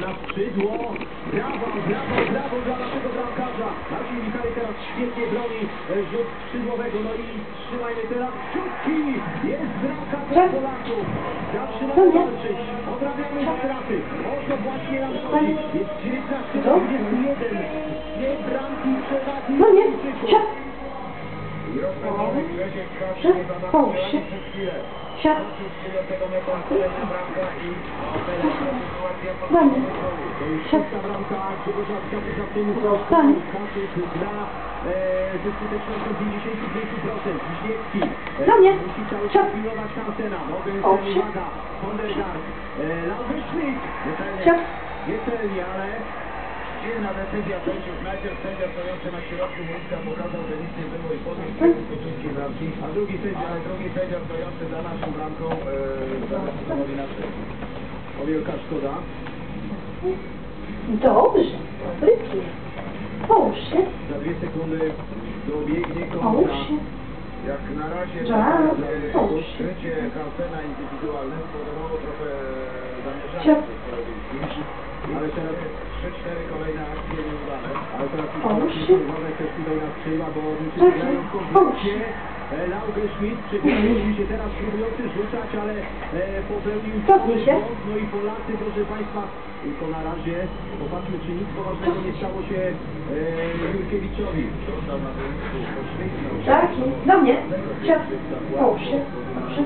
na skrzydło. Brawo, brawo, brawo dla naszego bramkarza. Marcin Michalik teraz świetnie broni e, rzut skrzydłowego. No i trzymajmy teraz kciuki. Jest bramka dla Polaków. Zaczynamy walczyć. Odrabiamy straty. O to właśnie nam chodzi. Jest 19 do 21. Dwie bramki przewagi No nie, przez chwilę. siad, Chwilę tego meczu kolejna bramka i sytuacja Do mnie. To już Siad. e, ze skutecznością 55%. Wiśniewski Do musi cały czas pilnować Hansena. Siad. uwaga. Niecelnie, siad. niecelnie, ale Silna decyzja sędziów. Najpierw sędzia stojący na środku miejsca pokazał, że nic nie było i podniósł stosunki bramki. A drugi sędzia, ale drugi sędzia stojący za naszą bramką e, zadecydował inaczej. O wielka szkoda. Dobrze, dobry pies. Połóż się, Za dwie sekundy dobiegnie połóż się. Jak na razie Tak, e, połóż się. odkrycie Hansena indywidualne spowodowało trochę Korowickim. Ale teraz 3-4 kolejne akcje nieudane. Ale teraz teraz się. uważać też tutaj na skrzydła, bo Tak, grają połóż kompletnie. E, Lauge Schmidt przygotował się teraz próbujący rzucać, ale e, popełnił Cofnij się. błąd. No i Polacy, proszę Państwa, tylko na razie popatrzmy, czy nic poważnego nie stało się e, Jurkiewiczowi. Tak, do mnie. Siad, połóż się. Dobrze.